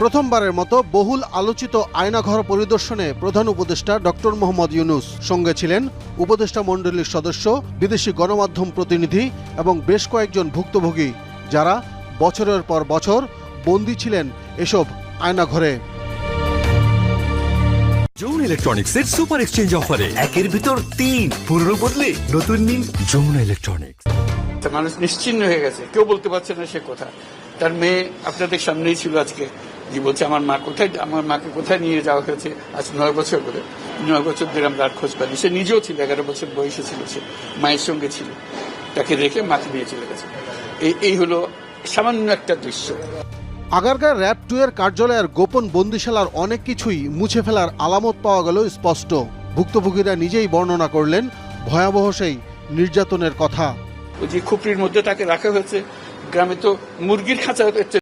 প্রথমবারের মতো বহুল আলোচিত আয়নাঘর পরিদর্শনে প্রধান উপদেষ্টা ডক্টর মোহাম্মদ ইউনুস সঙ্গে ছিলেন উপদেষ্টা মণ্ডলীর সদস্য বিদেশি গণমাধ্যম প্রতিনিধি এবং বেশ কয়েকজন ভুক্তভোগী যারা বছরের পর বছর বন্দী ছিলেন এসব আয়নাঘরে। যমুনা ইলেকট্রনিক্সের সুপার এক্সচেঞ্জ অফারে একের ভিতর তিন পুরনো বদলে নতুন নিন যমুনা ইলেকট্রনিক্স তা মানুষ নিশ্চিন্ন হয়ে গেছে। কেউ বলতে পারছে না সে কথা। তার মেয়ে আপনাদের সামনেই ছিল আজকে। যে বলছে আমার মা কোথায় আমার মাকে কোথায় নিয়ে যাওয়া হয়েছে? আজ নয় বছর করে নয় বছর ধরে আমরা আর খোঁজ পাইনি। সে নিজেও ছিল এগারো বছর বয়সে ছিল সে। মায়ের সঙ্গে ছিল। তাকে রেখে মাকে নিয়ে চলে গেছে। এই এই হলো সামান্য একটা দৃশ্য। আগারগাঁও র্যাব টু এর কার্যালয়ের গোপন বন্দিশালার অনেক কিছুই মুছে ফেলার আলামত পাওয়া গেল স্পষ্ট। ভুক্তভোগীরা নিজেই বর্ণনা করলেন ভয়াবহ সেই নির্যাতনের কথা। ওই যে খুপড়ির মধ্যে তাকে রাখা হয়েছে। গ্রামে তো মুরগির খাঁচা হচ্ছে।